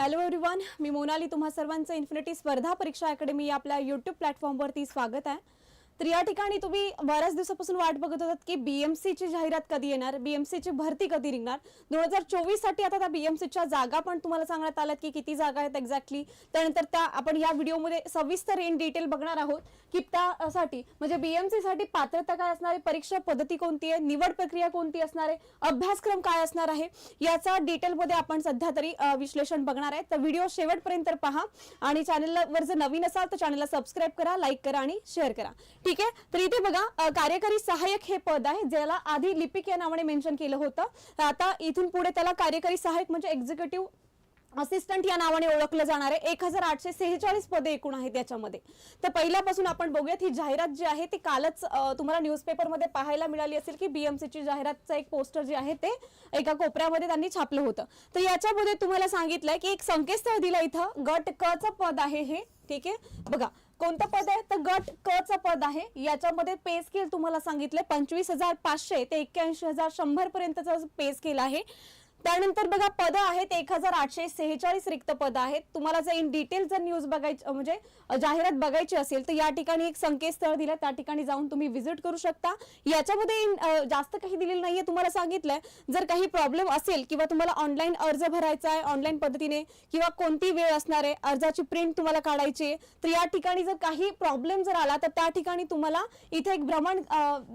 Hello everyone मी मोनाली. तुम्हा सर्वांचं infinity स्पर्धा परीक्षा अकॅडमी आपल्या युट्यूब प्लॅटफॉर्मवरती स्वागत आहे. तर या ठिकाणी तुम्ही बऱ्याच दिवसापासून वाट बघत होतात की बीएमसीची जाहिरात कधी येणार बीएमसीची भरती कधी निघणार? दोन हजार चोवीससाठी आता त्या बीएमसीच्या जागा पण तुम्हाला सांगण्यात आल्यात की किती जागा आहेत एक्झॅक्टली त्यानंतर त्या आपण या व्हिडिओमध्ये सविस्तर इन डिटेल बघणार आहोत. की त्यासाठी म्हणजे बीएमसी साठी पात्रता काय असणार आहे? परीक्षा पद्धती कोणती आहे? निवड प्रक्रिया कोणती असणार आहे? अभ्यासक्रम काय असणार आहे? याचा डिटेलमध्ये आपण सध्या तरी विश्लेषण बघणार आहे. तर व्हिडिओ शेवटपर्यंत पहा आणि चॅनलवर जर नवीन असाल तर चॅनलला सबस्क्राईब करा लाईक करा आणि शेअर करा. ठीक आहे? तर इथे बघा कार्यकारी सहाय्यक हे पद आहे ज्याला आधी लिपिक या नावाने मेन्शन केलं होतं. आता इथून पुढे त्याला कार्यकारी सहाय्यक म्हणजे एक्झिक्युटिव्ह असिस्टंट या नावाने ओळखलं जाणार आहे एक हजार आठशे सेहेचाळीस पदे एकूण आहेत याच्यामध्ये. तर पहिल्यापासून आपण बघूयात ही जाहिरात जी आहे ती कालच तुम्हाला न्यूजपेपरमध्ये पाहायला मिळाली असेल की बीएमसीची जाहिरातचं एक पोस्टर जे आहे ते एका कोपऱ्यामध्ये त्यांनी छापलं होतं. तर याच्यामध्ये तुम्हाला सांगितलंय की एक संकेतस्थळ दिलं इथं गट क चं पद आहे हे ठीक आहे? बघा कोणतं पद आहे? तर गट क चं पद आहे. याच्यामध्ये पे स्केल तुम्हाला सांगितलंय पंचवीस हजार पाचशे ते एक्क्याऐंशी हजार शंभर पर्यंतचं पे स्केल आहे. त्यानंतर बघा पद आहेत एक हजार आठशे सेहेचाळीस रिक्त पद आहेत. तुम्हाला जर इन डिटेल जर न्यूज बघायची म्हणजे जाहिरात बघायची असेल तर या ठिकाणी एक संकेतस्थळ दिलं. त्या ठिकाणी जाऊन तुम्ही व्हिजिट करू शकता. याच्यामध्ये जास्त काही दिलेलं नाहीये. तुम्हाला सांगितलंय जर काही प्रॉब्लेम असेल किंवा तुम्हाला ऑनलाईन अर्ज भरायचा आहे ऑनलाईन पद्धतीने किंवा कोणती वेळ असणार आहे अर्जाची प्रिंट तुम्हाला काढायची आहे तर या ठिकाणी जर काही प्रॉब्लेम जर आला तर त्या ठिकाणी तुम्हाला इथे एक भ्रमण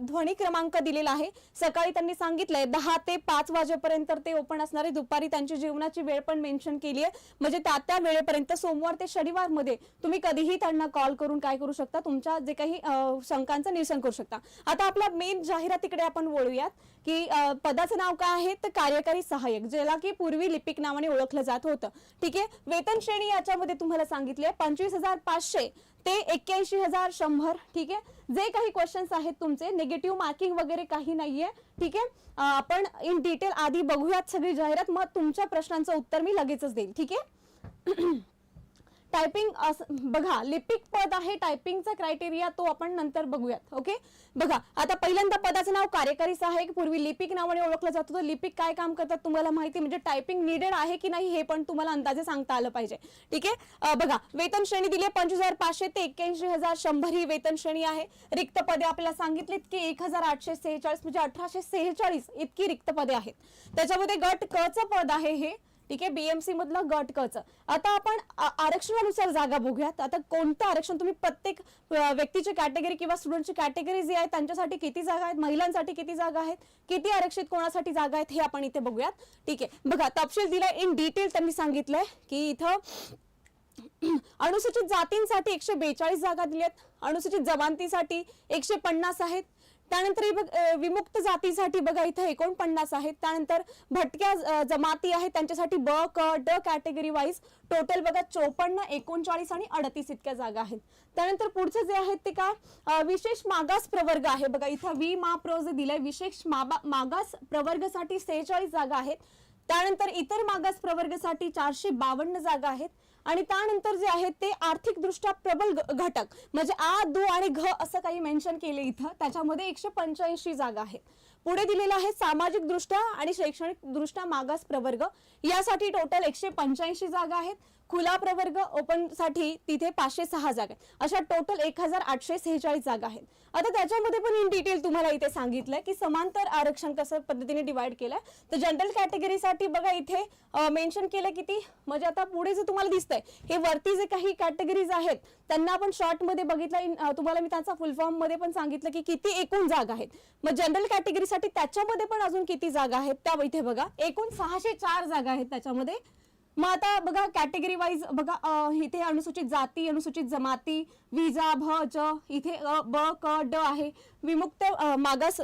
ध्वनी क्रमांक दिलेला आहे. सकाळी त्यांनी सांगितलंय दहा ते पाच वाजेपर्यंत ते ओपन असणार आहे. दुपारी त्यांची जेवणाची वेळ पण मेन्शन केली आहे. म्हणजे त्या त्या वेळेपर्यंत सोमवार ते शनिवारमध्ये तुम्ही कधीही त्यांना कॉल करून काय करू शकता. तुमच्या जे काही शंकांचं निरसन करू शकता. आता आपला मेन जाहिरातीकडे आपण वळूयात की पदाचं नाव काय आहे? तर कार्यकारी सहाय्यक ज्याला की पूर्वी लिपिक नावाने ओळखलं जात होतं. ठीक आहे? वेतन श्रेणी याच्यामध्ये तुम्हाला सांगितली आहे. पंचवीस हजार पाचशे ते एक्क्याऐंशी हजार शंभर. ठीक आहे? जे काही क्वेश्चन्स आहेत तुमचे निगेटिव्ह मार्किंग वगैरे काही नाहीये. ठीक आहे? आपण इन डिटेल आधी बघूयात सगळी जाहिरात. मग तुमच्या प्रश्नांचं उत्तर मी लगेचच देईल ठीक आहे? टायपिंग बघा लिपिक पद आहे टायपिंगचा क्रायटेरिया तो आपण नंतर बघूयात ओके बघा आता पहिल्यांदा पदाचं नाव कार्यकारी सहाय्यक पूर्वी लिपिक नावाने ओळखलं जात होतं. लिपिक काय काम करतात तुम्हाला माहिती म्हणजे टायपिंग निडेड आहे की नाही हे पण तुम्हाला अंदाजे सांगता आलं पाहिजे ठीक आहे? बघा वेतन श्रेणी दिली आहे पंचवीस हजार पाचशे ते एक्क्याऐंशी हजार शंभर ही वेतन श्रेणी आहे. रिक्त पदे आपल्याला सांगितलीत की एक हजार आठशे सेहेचाळीस म्हणजे अठराशे सेहेचाळीस इतकी रिक्त पदे आहेत. त्याच्यामध्ये गट क च पद आहे हे. ठीक आहे? बीएमसी मधलं गट कच आता आपण आरक्षणानुसार जागा बघूयात. आता कोणतं आरक्षण? तुम्ही प्रत्येक व्यक्तीची कॅटेगरी किंवा स्टुडंटची कॅटेगरी जी आहे त्यांच्यासाठी किती जागा आहेत? महिलांसाठी किती जागा आहेत? किती आरक्षित कोणासाठी जागा आहेत? हे आपण इथे बघूयात. ठीक आहे? बघा तपशील दिलाय इन डिटेल त्यांनी सांगितलंय की इथं अनुसूचित जातींसाठी एकशे बेचाळीस जागा दिल्यात. अनुसूचित जमानतीसाठी एकशे पन्नास आहेत. त्यानंतर बघ विमुक्त जातीसाठी बघा इथं एकोणपन्नास आहेत. त्यानंतर भटक्या जमाती आहेत. त्यांच्यासाठी ब क ड कॅटेगरी वाईज टोटल बघा चोपन्न एकोणचाळीस आणि अडतीस इतक्या जागा आहेत. त्यानंतर पुढचे जे आहेत ते काय? विशेष मागास प्रवर्ग आहे. बघा इथं वी मा प्र जे दिलंय. विशेष मागास प्रवर्गासाठी सेहेचाळीस जागा आहेत. त्यानंतर इतर मागास प्रवर्गासाठी चारशे बावन्न जागा आहेत. आणि त्यानंतर जे आहे ते आर्थिकदृष्ट्या प्रबल घटक. म्हणजे आ दु आणि घ असं काही मेन्शन केले इथं. त्याच्यामध्ये एकशे पंच्याऐंशी जागा आहेत. पुढे दिलेलं आहे सामाजिकदृष्ट्या आणि शैक्षणिकदृष्ट्या मागास प्रवर्ग. यासाठी टोटल एकशे पंच्याऐंशी जागा आहेत. खुला प्रवर्ग ओपनसाठी तिथे पाचशे सहा जागा आहेत. अशा टोटल एक हजार आठशे सेहेचाळीस जागा आहेत. आता त्याच्यामध्ये पण इन डिटेल तुम्हाला इथे सांगितलंय की समांतर आरक्षण कसं पद्धतीने डिवाइड केलंय. तर जनरल कॅटेगरीसाठी बघा इथे मेन्शन केलं किती? म्हणजे आता पुढे जे तुम्हाला दिसतंय हे वरती जे काही कॅटेगरीज आहेत त्यांना आपण शॉर्टमध्ये बघितलं. तुम्हाला मी त्याचा फुल फॉर्ममध्ये पण सांगितलं की किती एकूण जागा आहेत. मग जनरल कॅटेगरीसाठी त्याच्यामध्ये पण अजून किती जागा आहेत त्या इथे बघा. एकूण सहाशे चार जागा आहेत त्याच्यामध्ये. मग आता बघा कॅटेगरी वाईज बघा इथे अनुसूचित जाती अनुसूचित जमाती विजा भ ज इथे अ ब क ड आहे. विमुक्त मागास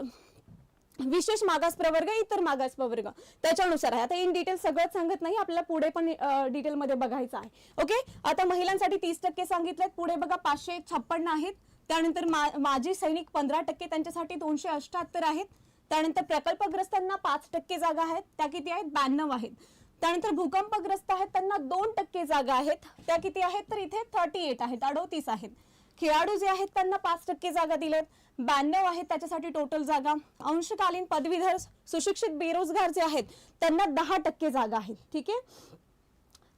विशेष मागास प्रवर्ग इतर मागास प्रवर्ग. त्याच्यानुसार आहे. आता इन डिटेल सगळंच सांगत नाही. आपल्याला पुढे पण डिटेल मध्ये बघायचं आहे. ओके आता महिलांसाठी तीस टक्के सांगितलेत. पुढे बघा पाचशे छप्पन्न आहेत. त्यानंतर मा- माजी सैनिक पंधरा टक्के त्यांच्यासाठी दोनशे अष्टाहत्तर आहेत. त्यानंतर प्रकल्पग्रस्तांना पाच टक्के जागा आहेत. त्या किती आहेत? ब्याण्णव आहेत. त्यानंतर भूकंपग्रस्त आहेत त्यांना दोन टक्के जागा आहेत. त्या किती आहेत? तर इथे थर्टी एट आहेत अडोतीस आहेत. खेळाडू जे आहेत त्यांना पाच टक्के जागा दिल्यात ब्याण्णव आहेत त्याच्यासाठी टोटल जागा. अंशकालीन पदवीधर सुशिक्षित बेरोजगार जे आहेत त्यांना दहा टक्के जागा आहेत. ठीक आहे?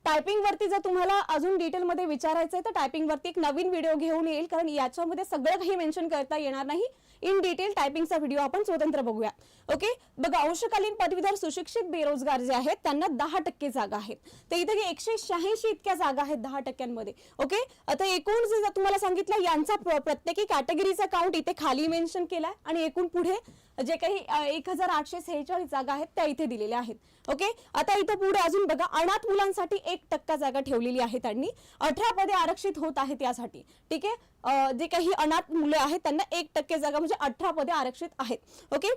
टायपिंग वरती जर तुम्हाला अजून डिटेल मध्ये विचारायचं आहे तर टायपिंग वरती एक नवीन व्हिडिओ घेऊन येईल कारण याच्यामध्ये सगळं काही मेन्शन करता येणार नाही. इन डिटेल टायपिंगचा व्हिडिओ आपण स्वतंत्र बघूया. ओके बघा अंशकालीन पदवीधर सुशिक्षित बेरोजगार जे आहेत त्यांना दहा टक्के जागा आहेत. तर इथे एकशे शहाऐंशी इतक्या जागा आहेत दहा टक्क्यांमध्ये. ओके आता एकूण जे तुम्हाला सांगितलं यांचा प्रत्येकी कॅटेगरीचा काउंट इथे खाली मेन्शन केलाय आणि एकूण पुढे जे काही एक हजार आठशे सेहेचाळीस जागा आहेत त्या इथे दिलेल्या आहेत. ओके? आता इथं पुढे अजून बघा अनाथ मुलांसाठी एक टक्का जागा ठेवलेली आहे त्यांनी. अठरा पदे आरक्षित होत आहेत यासाठी. ठीक आहे? जे काही अनाथ मुलं आहेत त्यांना एक टक्के जागा म्हणजे अठरा पदे आरक्षित आहेत. ओके?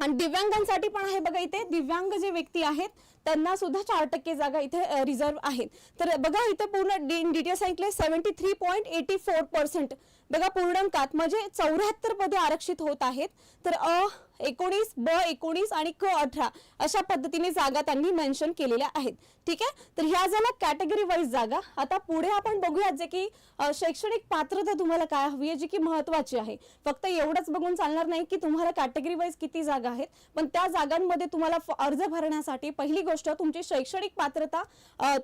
आणि दिव्यांगांसाठी पण आहे बघा इथे. दिव्यांग जे व्यक्ती आहेत त्यांना सुद्धा चार टक्के जागा इथे रिझर्व आहेत. तर बघा इथे पूर्ण डिटेल सांगितले seventy three point eighty four percent बघा पूर्णांकात म्हणजे चौऱ्याहत्तर पदे आरक्षित होत आहेत. तर अ एकोणीस ब एकोणीस आणि क अठरा अशा पद्धतीने जागा त्यांनी मेन्शन केलेल्या आहेत. ठीक आहे? तर ह्या झाल्या कॅटेगरी वाईज जागा. आता पुढे आपण बघूयात जे की शैक्षणिक पात्रता तुम्हाला काय हवी आहे जी की महत्वाची आहे. फक्त एवढंच बघून चालणार नाही की तुम्हाला कॅटेगरी वाईज किती जागा आहेत. पण त्या जागांमध्ये तुम्हाला अर्ज भरण्यासाठी पहिली गोष्ट तुमची शैक्षणिक पात्रता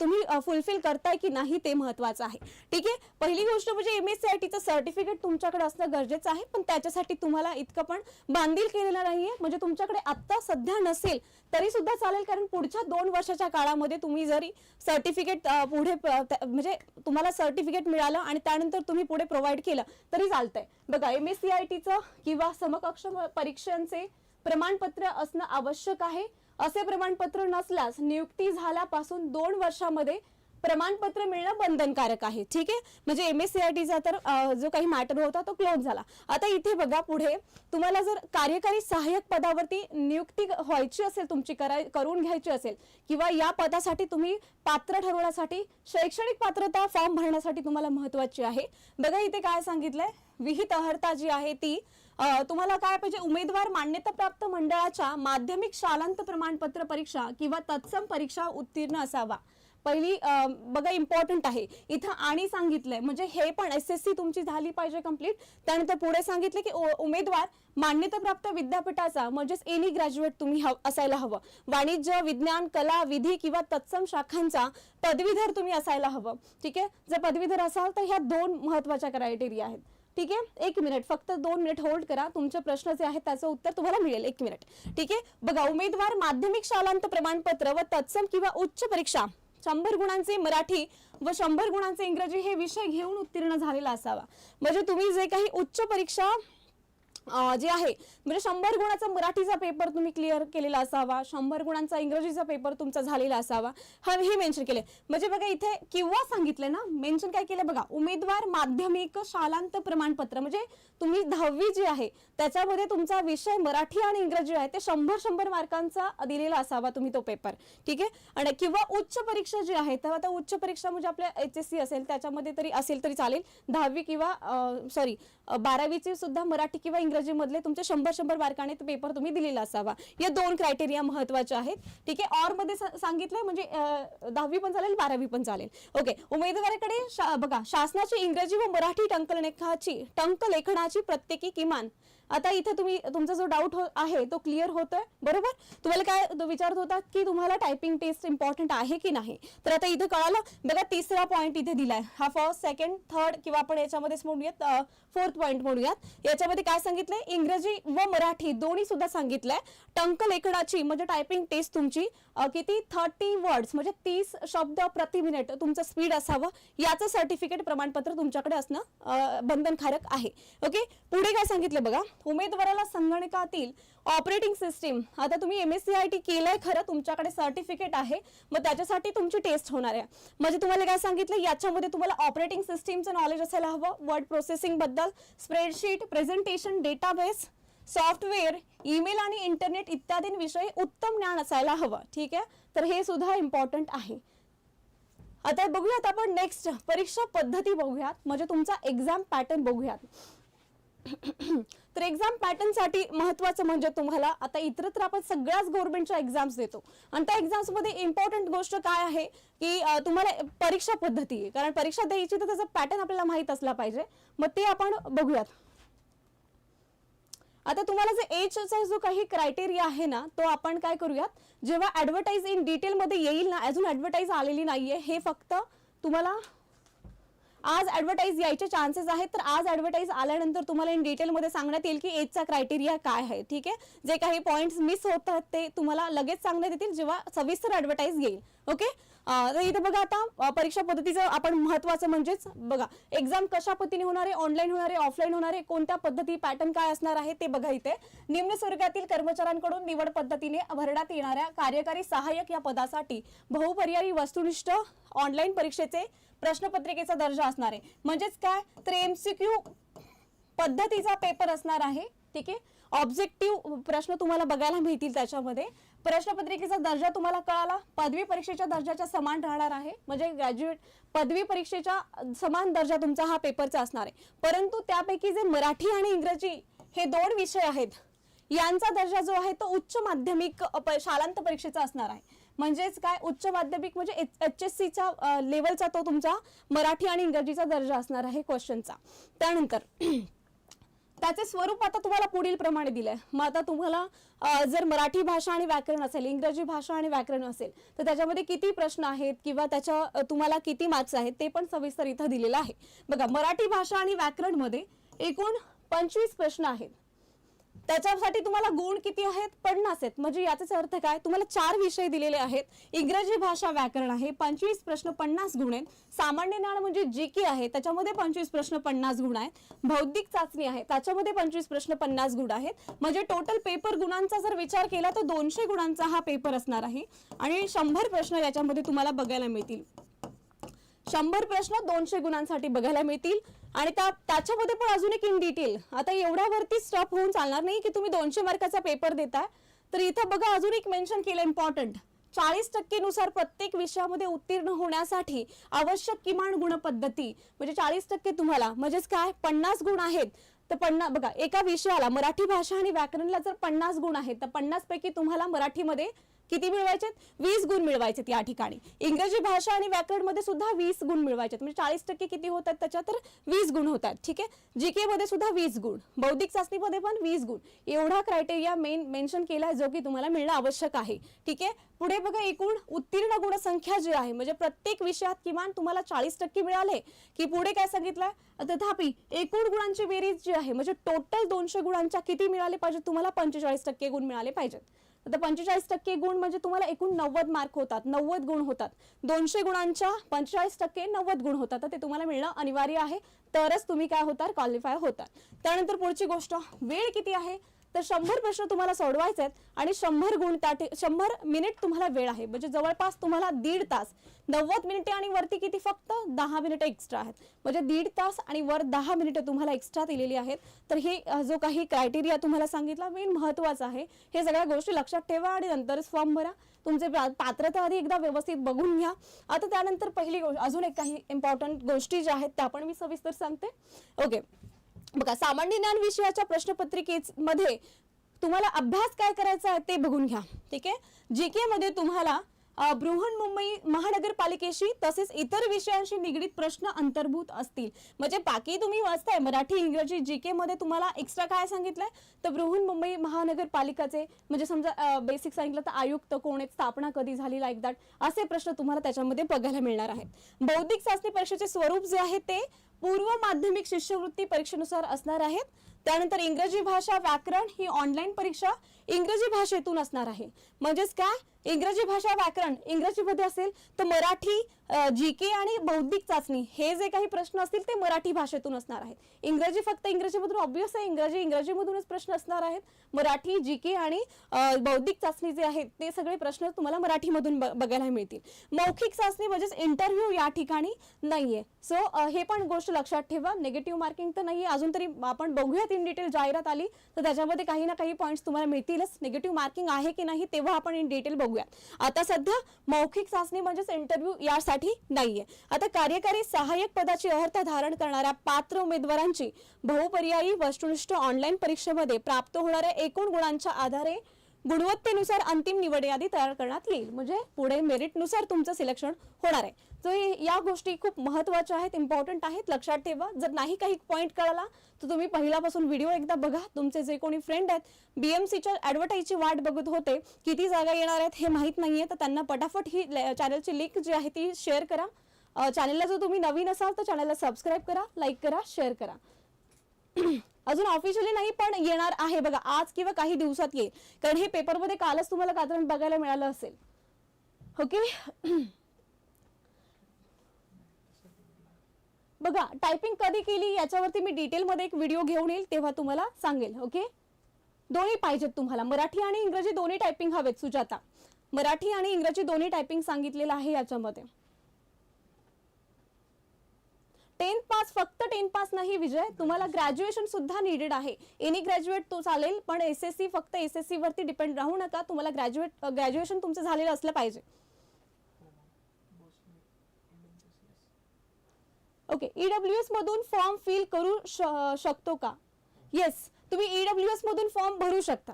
तुम्ही फुलफिल करताय की नाही ते महत्वाचं आहे. ठीक आहे? पहिली गोष्ट म्हणजे एम एस सी आय टीचं सर्टिफिकेट तुमच्याकडे असणं गरजेचं आहे. पण त्याच्यासाठी तुम्हाला इतकं पण बांधील केलेलं नाहीये. म्हणजे तुमच्याकडे आत्ता सध्या नसेल तरी सुद्धा चालेल. कारण पुढच्या दोन वर्षाच्या काळामध्ये तुम्ही जरी सर्टिफिकेट पुढे म्हणजे तुम्हाला सर्टिफिकेट मिळालं आणि त्यानंतर तुम्ही पुढे प्रोव्हाइड केलं तरी चालतंय. बघा एम एस सी आय टीचं किंवा समकक्ष परीक्षांचे प्रमाणपत्र असणं आवश्यक आहे. असे प्रमाणपत्र नसल्यास नियुक्ती झाल्यापासून दोन वर्षामध्ये प्रमाणपत्र मिळणं बंधनकारक आहे. ठीक आहे? म्हणजे एम एस सी आय टीचा तर जो काही मॅटर होता तो क्लोज झाला. आता इथे बघा पुढे तुम्हाला जर कार्यकारी सहाय्यक पदावरती नियुक्ती व्हायची असेल तुमची कराय करून घ्यायची असेल किंवा या पदासाठी तुम्ही पात्र ठरवण्यासाठी शैक्षणिक पात्रता फॉर्म भरण्यासाठी तुम्हाला महत्वाची आहे. बघा इथे काय सांगितलंय? विहित अर्हता जी आहे ती तुम्हाला काय पाहिजे? उमेदवार मान्यताप्राप्त मंडळाच्या माध्यमिक शालांत प्रमाणपत्र परीक्षा किंवा तत्सम परीक्षा उत्तीर्ण असावा. पहिली बघा इम्पॉर्टंट आहे. इथं आणि सांगितलंय म्हणजे हे पण एस एस सी तुमची झाली पाहिजे कंप्लीट त्यानंतर पुढे सांगितले की उ- उमेदवार मान्यताप्राप्त विद्यापीठाचा म्हणजेच एनी ग्रॅज्युएट तुम्ही हव- असायला हवं. वाणिज्य विज्ञान कला विधी किंवा तत्सम शाखांचा पदवीधर तुम्ही असायला हवं. ठीक आहे? जर पदवीधर असाल तर ह्या दोन महत्त्वाच्या क्रायटेरिया आहेत. ठीक आहे? एक मिनिट फक्त दोन मिनिट होल्ड करा. तुमचे प्रश्न जे आहेत त्याचं उत्तर तुम्हाला मिळेल. एक मिनिट ठीक आहे? बघा उमेदवार माध्यमिक शालांत प्रमाणपत्र व तत्सम किंवा उच्च परीक्षा शंभर गुणांचे मराठी व शंभर गुणांचे इंग्रजी हे विषय घेऊन उत्तीर्ण झालेला असावा. म्हणजे तुम्ही जे काही उच्च परीक्षा जे आहे म्हणजे शंभर गुणाचा मराठीचा पेपर तुम्ही क्लिअर केलेला असावा शंभर गुणांचा इंग्रजीचा पेपर तुमचा झालेला असावा हा हे मेन्शन केले म्हणजे बघा इथे किंवा सांगितलं ना मेन्शन काय केलं बघा उमेदवार माध्यमिक शालांत प्रमाणपत्र म्हणजे तुम्ही दहावी जी आहे त्याच्यामध्ये तुमचा विषय मराठी आणि इंग्रजी आहे ते शंभर शंभर मार्कांचा दिलेला असावा तुम्ही तो पेपर ठीक आहे? आणि किंवा उच्च परीक्षा जी आहे तर आता उच्च परीक्षा म्हणजे आपल्या एच एस सी असेल त्याच्यामध्ये तरी असेल तरी चालेल. दहावी किंवा सॉरी बारावीची सुद्धा मराठी किंवा इंग्रजी इंग्रजीमधले तुमचे शंभर शंभर मार्काने पेपर तुम्ही दिलेला असावा. या दोन क्रायटेरिया महत्त्वाचे आहेत. ठीक आहे? ऑरमध्ये सांगितलंय म्हणजे दहावी पण चालेल बारावी पण चालेल. ओके उमेदवाराकडे शा- बघा शासनाची इंग्रजी व मराठी टंकलेखनाची टंकलेखनाची प्रत्येकी किमान आता इथे तुम्ही तुमचा जो डाऊट हो आहे तो क्लिअर होतोय? बरोबर? तुम्हाला काय विचारत होता की तुम्हाला टायपिंग टेस्ट इम्पॉर्टंट आहे की नाही? तर आता इथे कळालं बघा तिसरा पॉईंट इथे दिलाय. हा फर्स्ट सेकंड थर्ड किंवा आपण याच्यामध्येच म्हणूयात फोर्थ पॉईंट म्हणूयात याच्यामध्ये काय सांगितलंय? इंग्रजी व मराठी दोन्ही सुद्धा सांगितलंय. टंकलेखनाची म्हणजे टायपिंग टेस्ट तुमची किती? थर्टी वर्ड्स म्हणजे तीस शब्द प्रति मिनिट तुमचं स्पीड असावं. याचं सर्टिफिकेट प्रमाणपत्र तुमच्याकडे असणं बंधनकारक आहे. ओके पुढे काय सांगितलं बघा? उमेदवाराला संगणकातील ऑपरेटिंग सिस्टीम आता तुम्ही M S C I T केलंय खरं तुमच्याकडे सर्टिफिकेट आहे मग त्याच्यासाठी तुमची टेस्ट होणार आहे. म्हणजे तुम्हाला काय सांगितलं याच्यामध्ये तुम्हाला ऑपरेटिंग सिस्टीमचं नॉलेज असायला हवं word प्रोसेसिंगबद्दल spreadsheet presentation database software email आणि इंटरनेट इत्यादींविषयी उत्तम ज्ञान असायला हवं. ठीक आहे? तर हे सुद्धा इम्पॉर्टंट आहे. आता बघूयात आपण नेक्स्ट परीक्षा पद्धती बघूयात. म्हणजे तुमचा एक्झाम पॅटर्न बघूयात. तर एक्झाम पॅटर्नसाठी महत्वाचं म्हणजे तुम्हाला आता इतरत्र आपण सगळ्याच गव्हर्नमेंटच्या एक्झाम्स देतो. आणि त्या एक्झाम्समध्ये इम्पॉर्टंट गोष्ट काय आहे की तुम्हाला परीक्षा पद्धती आहे. कारण परीक्षा द्यायची तर त्याचा पॅटर्न आपल्याला माहीत असला पाहिजे. मग ते आपण बघूयात. आता तुम्हाला जे एजचा जो काही क्रायटेरिया आहे ना तो आपण काय करूयात? जेव्हा ऍडव्हर्टाईज इन डिटेलमध्ये येईल ना अजून ॲडव्हर्टाईज आलेली नाहीये हे फक्त तुम्हाला आज ऍडव्हर्टाईज यायचे चान्सेस आहेत. तर आज ऍडव्हर्टाईज आल्यानंतर तुम्हाला इन डिटेलमध्ये सांगण्यात येईल की एजचा क्रायटेरिया काय आहे. ठीक आहे? जे काही पॉईंट्स मिस होतात ते तुम्हाला लगेच सांगण्यात येतील जेव्हा सविस्तर ऍडव्हर्टाईज येईल. ओके तर इथे बघा आता परीक्षा पद्धतीचं आपण महत्वाचं म्हणजेच बघा एक्झाम कशा पद्धतीने होणार आहे ऑनलाईन होणार आहे ऑफलाईन होणार आहे कोणत्या पद्धती पॅटर्न काय असणार आहे ते बघा इथे. निम्न स्वर्गातील कर्मचाऱ्यांकडून निवड पद्धतीने भरण्यात येणाऱ्या कार्यकारी सहाय्यक या पदासाठी बहुपर्यायी वस्तुनिष्ठ ऑनलाईन परीक्षेचे प्रश्नपत्रिकेचा दर्जा असणार आहे. म्हणजेच काय? तर एमसीक्यू पद्धतीचा पेपर असणार आहे. ठीक आहे? ऑब्जेक्टिव्ह प्रश्न तुम्हाला बघायला मिळतील त्याच्यामध्ये. प्रश्नपत्रिकेचा दर्जा तुम्हाला कळाला? पदवी परीक्षेच्या दर्जाच्या समान राहणार आहे. म्हणजे ग्रॅज्युएट पदवी परीक्षेच्या समान दर्जा तुमचा हा पेपरचा असणार आहे. परंतु त्यापैकी जे मराठी आणि इंग्रजी हे दोन विषय आहेत यांचा दर्जा जो आहे तो उच्च माध्यमिक शालांत परीक्षेचा असणार आहे. म्हणजेच काय उच्च माध्यमिक म्हणजे एच एस सीचा लेवलचा तो तुमचा मराठी आणि इंग्रजीचा दर्जा असणार आहे क्वेश्चनचा. त्यानंतर त्याचे स्वरूप आता तुम्हाला पुढील प्रमाणे दिलंय. मग आता तुम्हाला जर मराठी भाषा आणि व्याकरण असेल इंग्रजी भाषा आणि व्याकरण असेल तर त्याच्यामध्ये किती प्रश्न आहेत किंवा त्याच्या तुम्हाला किती मार्क्स आहेत ते पण सविस्तर इथं दिलेलं आहे. बघा मराठी भाषा आणि व्याकरणमध्ये एकूण पंचवीस प्रश्न आहेत. त्याच्यासाठी तुम्हाला गुण किती आहेत? पन्नास आहेत. म्हणजे याचाच अर्थ काय? तुम्हाला चार विषय दिलेले आहेत. इंग्रजी भाषा व्याकरण आहे. पंचवीस प्रश्न पन्नास गुण आहेत. सामान्य ज्ञान म्हणजे जी की आहे त्याच्यामध्ये पंचवीस प्रश्न पन्नास गुण आहेत. बौद्धिक चाचणी आहे त्याच्यामध्ये पंचवीस प्रश्न पन्नास गुण आहेत. म्हणजे टोटल पेपर गुणांचा जर विचार केला तर दोनशे गुणांचा हा पेपर असणार आहे. आणि शंभर प्रश्न याच्यामध्ये तुम्हाला बघायला मिळतील. शंभर प्रश्न दोनशे गुणांसाठी बघायला मिळतील. आणि त्या त्याच्यामध्ये पण अजून एक इन डिटेल आता एवढ्यावरती स्टॉप होऊन चालणार नाही की तुम्ही दोनशे मार्काचा पेपर देताय. तर इथं बघा अजून एक मेन्शन केलं इम्पॉर्टंट चाळीस टक्केनुसार प्रत्येक विषयामध्ये उत्तीर्ण होण्यासाठी आवश्यक किमान गुण पद्धती म्हणजे चाळीस टक्के तुम्हाला. म्हणजेच काय? पन्नास गुण आहेत. तर पन्नास बघा एका विषयाला मराठी भाषा आणि व्याकरणला जर पन्नास गुण आहेत तर पन्नास पैकी तुम्हाला मराठीमध्ये किती मिळवायचे वीस गुण मिळवायचे या ठिकाणी. इंग्रजी भाषा आणि व्याकरणमध्ये सुद्धा वीस गुण मिळवायचे म्हणजे चाळीस टक्के किती होतात त्याच्यात? तर वीस गुण होतात. ठीक आहे? जीके मध्ये सुद्धा वीस गुण. बौद्धिक चाचणीमध्ये पण वीस गुण. एवढा क्रायटेरिया मेन मेन्शन केला जो की तुम्हाला मिळणं आवश्यक आहे. ठीक आहे? पुढे बघा एकूण उत्तीर्ण गुणसंख्या जी आहे म्हणजे प्रत्येक विषयात किमान तुम्हाला चाळीस टक्के मिळाले. की पुढे काय सांगितलंय? तथापि एकूण गुणांची बेरीज जी आहे म्हणजे टोटल दोनशे गुणांच्या किती मिळाले पाहिजेत? तुम्हाला पंचेचाळीस टक्के गुण मिळाले पाहिजेत. आता पंचेचाळीस टक्के गुण म्हणजे तुम्हाला एकूण नव्वद मार्क होतात नव्वद गुण होतात. दोनशे गुणांच्या पंचेचाळीस टक्के नव्वद गुण होतात. तर ते तुम्हाला मिळणं अनिवार्य आहे. तरच तुम्ही काय होतात? क्वालिफाय होतात. त्यानंतर पुढची गोष्ट वेळ किती आहे? तर शंभर प्रश्न तुम्हाला सोडवायचे आहेत आणि शंभर गुण त्या शंभर मिनिट तुम्हाला वेळ आहे. म्हणजे जवळपास तुम्हाला दीड तास नव्वद मिनिटे आणि वरती किती फक्त? दहा मिनिटं एक्स्ट्रा आहेत. म्हणजे दीड तास आणि वर दहा मिनिटं तुम्हाला एक्स्ट्रा दिलेली आहेत. तर हे जो काही क्रायटेरिया तुम्हाला सांगितला मेन महत्त्वाचा आहे. हे सगळ्या गोष्टी लक्षात ठेवा आणि नंतरच फॉर्म भरा. तुमचे पात्रता आधी एकदा व्यवस्थित बघून घ्या. आता त्यानंतर पहिली गोष्ट अजून एक काही इम्पॉर्टंट गोष्टी ज्या आहेत त्या पण मी सविस्तर सांगते. ओके बघा सामान्य ज्ञान विषयाच्या प्रश्नपत्रिकेमध्ये तुम्हाला अभ्यास काय करायचा आहे ते बघून घ्या ठीक आहे? जी के मध्ये तुम्हाला बृहन्मुंबई महानगरपालिकेशी तसेच इतर विषयांशी निगडीत प्रश्न अंतर्भूत असतील. म्हणजे बाकी तुम्ही वाचताय मराठी इंग्रजी जी के मध्ये तुम्हाला एक्स्ट्रा काय सांगितलंय? तर बृहन्मुंबई महानगरपालिकाचे म्हणजे समजा बेसिक सांगितलं तर आयुक्त कोण आहेत स्थापना कधी झाली लाईक दॅट असे प्रश्न तुम्हाला त्याच्यामध्ये बघायला मिळणार आहेत. बौद्धिक चाचणी परीक्षेचे स्वरूप जे आहे ते पूर्व माध्यमिक शिष्यवृत्ती परीक्षेनुसार असणार आहेत. त्यानंतर इंग्रजी भाषा व्याकरण ही ऑनलाईन परीक्षा इंग्रजी भाषेतून असणार आहे. म्हणजेच काय? इंग्रजी भाषा व्याकरण इंग्रजीमध्ये असेल तर मराठी जी के आणि बौद्धिक चाचणी हे जे काही प्रश्न असतील ते मराठी भाषेतून असणार आहेत. इंग्रजी फक्त इंग्रजीमधून ऑब्विस आहे इंग्रजी इंग्रजीमधूनच प्रश्न असणार आहेत. मराठी जी के आणि बौद्धिक चाचणी जे आहेत ते सगळे प्रश्न तुम्हाला मराठीमधून ब- बघायला मिळतील. मौखिक चाचणी म्हणजेच इंटरव्ह्यू या ठिकाणी नाहीये. सो हे पण गोष्ट लक्षात ठेवा. निगेटिव्ह मार्किंग तर नाहीये. अजून तरी आपण बघूयात इन डिटेल जाहिरात आली तर त्याच्यामध्ये काही ना काही पॉईंट्स तुम्हाला मिळतील. येईलच निगेटिव्ह मार्किंग आहे की नाही तेव्हा आपण इन डिटेल बघूया आता सध्या मौखिक चाचणी म्हणजेच इंटरव्ह्यू यासाठी नाहीये. आता कार्यकारी सहाय्यक पदाची अर्हता धारण करणाऱ्या पात्र उमेदवारांची बहुपर्यायी वस्तुनिष्ठ ऑनलाईन परीक्षेमध्ये प्राप्त होणाऱ्या एकूण गुणांच्या आधारे गुणवत्तेनुसार अंतिम निवड यादी तयार करण्यात येईल. म्हणजे पुढे मेरिटनुसार तुमचं सिलेक्शन होणार आहे. तर या गोष्टी खूप महत्त्वाच्या आहेत इम्पॉर्टंट आहेत लक्षात ठेवा. जर नाही काही पॉईंट कळाला तर तुम्ही पहिल्यापासून व्हिडिओ एकदा बघा. तुमचे जे कोणी फ्रेंड आहेत बी एम सीच्या ॲडव्हर्टाईजची वाट बघत होते किती जागा येणार आहेत हे माहीत नाहीये तर त्यांना पटाफट ही चॅनलची लिंक जी आहे ती शेअर करा. चॅनलला जर तुम्ही नवीन असाल तर चॅनलला सबस्क्राईब करा लाईक करा शेअर करा. अजून ऑफिशियली नाही पण येणार आहे. बघा आज किंवा काही दिवसात येईल. कारण हे पेपरमध्ये कालच तुम्हाला कात्रण बघायला मिळालं असेल. ओके बघा टायपिंग कधी केली याच्यावरती मी डिटेलमध्ये एक व्हिडिओ घेऊन येईल तेव्हा तुम्हाला सांगेल. ओके दोन्ही पाहिजेत तुम्हाला. मराठी आणि इंग्रजी दोन्ही टायपिंग हवेत सुजाता. मराठी आणि इंग्रजी दोन्ही टायपिंग सांगितलेलं आहे याच्यामध्ये. टेन पास फक्त टेन पास नाही विजय. तुम्हाला ग्रॅज्युएशन सुद्धा निडेड आहे. एनी ग्रॅज्युएट तो चालेल पण एस एस सी फक्त एस एस सी वरती डिपेंड राहू नका. तुम्हाला ग्रॅज्युएट ग्रॅज्युएशन तुमचं झालेलं असलं पाहिजे. ओके ईडब्ल्यू एस मधून फॉर्म फिल करू शकतो का? येस तुम्ही ईडब्ल्यू एस मधून फॉर्म भरू शकता.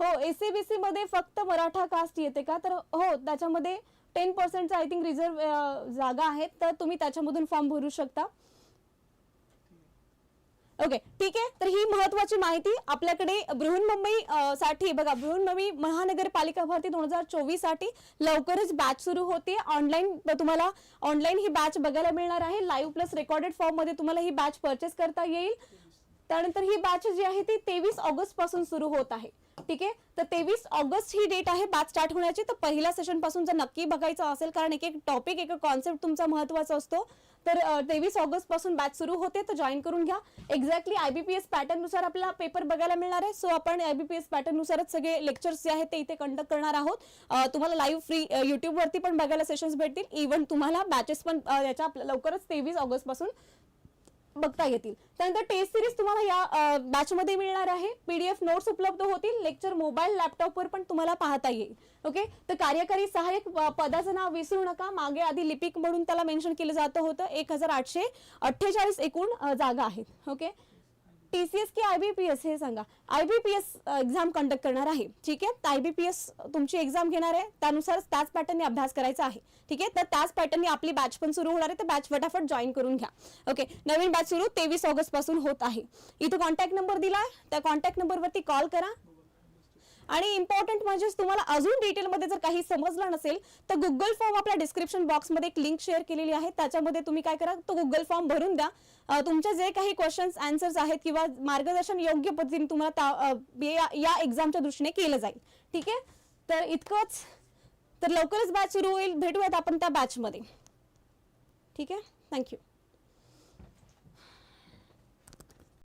हो एसीबीसी मध्ये फक्त मराठा कास्ट येते का? तर हो त्याच्यामध्ये टेन पर्सेंटचा आय थिंक रिझर्व जागा आहेत. तर तुम्ही त्याच्यामधून फॉर्म भरू शकता. ओके ठीक आहे. तर ही महत्वाची माहिती आपल्याकडे बृहन्मुंबई साठी बघा बृहन्मुंबई महानगरपालिका भरती दोन हजार चोवीससाठी लवकरच बॅच सुरू होते. ऑनलाईन तुम्हाला ऑनलाईन ही बॅच बघायला मिळणार आहे. लाईव्ह प्लस रेकॉर्डेड फॉर्ममध्ये तुम्हाला ही बॅच परचेस करता येईल. त्यानंतर ही बॅच जी आहे ती तेवीस ऑगस्टपासून सुरू होत आहे. ठीक आहे? तर तेवीस ऑगस्ट ही डेट आहे बॅच स्टार्ट होण्याची. तर पहिल्या सेशनपासून जर नक्की बघायचं असेल कारण एक एक टॉपिक एक कॉन्सेप्ट तुमचा महत्त्वाचा असतो तर तेवीस ऑगस्टपासून बॅच सुरू होते. तर जॉईन करून घ्या. एक्झॅक्टली आयबीपीएस पॅटर्ननुसार आपला पेपर बघायला मिळणार आहे. सो आपण आयबीपीएस पॅटर्न नुसारच सगळे लेक्चर्स जे आहेत ते इथे कंडक्ट करणार आहोत. तुम्हाला लाईव्ह फ्री युट्यूब वरती पण बघायला सेशन्स भेटतील. इव्हन तुम्हाला बॅचेस पण याच्या लवकरच तेवीस ऑगस्टपासून बघता येतील. त्यानंतर टेस्ट सिरीज तुम्हाला या बॅचमध्ये मिळणार आहे. पीडीएफ नोट्स उपलब्ध होतील. लेक्चर मोबाईल लॅपटॉपवर पण तुम्हाला पाहता येईल. ओके तर कार्यकारी सहाय्यक पदाचं नाव विसरू नका. मागे आधी लिपिक म्हणून त्याला मेन्शन केलं जातं होतं. एक हजार आठशे अठ्ठेचाळीस एकूण जागा आहेत. ओके टी सी एस की आय बी पी एस हे सांगा. I B P S exam conduct करणार आहे. ठीक आहे? आय बी पी एस तुमची एक्झाम घेणार आहे. त्यानुसार त्याच पॅटर्नने अभ्यास करायचा आहे. ठीक आहे? तर त्याच पॅटर्नने आपली बॅच पण सुरू होणार आहे. तर बॅच फटाफट जॉईन करून घ्या. ओके नवीन बॅच सुरू तेवीस ऑगस्टपासून होत आहे. इथं कॉन्टॅक्ट नंबर दिलाय. त्या कॉन्टॅक्ट नंबरवरती कॉल करा. आणि इम्पॉर्टंट म्हणजे तुम्हाला अजून डिटेलमध्ये जर काही समजलं नसेल तर गुगल फॉर्म आपल्या डिस्क्रिप्शन बॉक्समध्ये एक लिंक शेअर केलेली आहे. त्याच्यामध्ये तुम्ही काय करा तो गुगल फॉर्म भरून द्या. तुमच्या तुमचे जे काही क्वेश्चन्स आन्सर्स आहेत किंवा मार्गदर्शन योग्य पद्धतीने तुम्हाला या एक्झामच्या दृष्टीने केलं जाईल. ठीक आहे? तर इतकंच. तर लवकरच बॅच सुरू होईल. भेटूयात आपण त्या बॅचमध्ये ठीक आहे? थँक्यू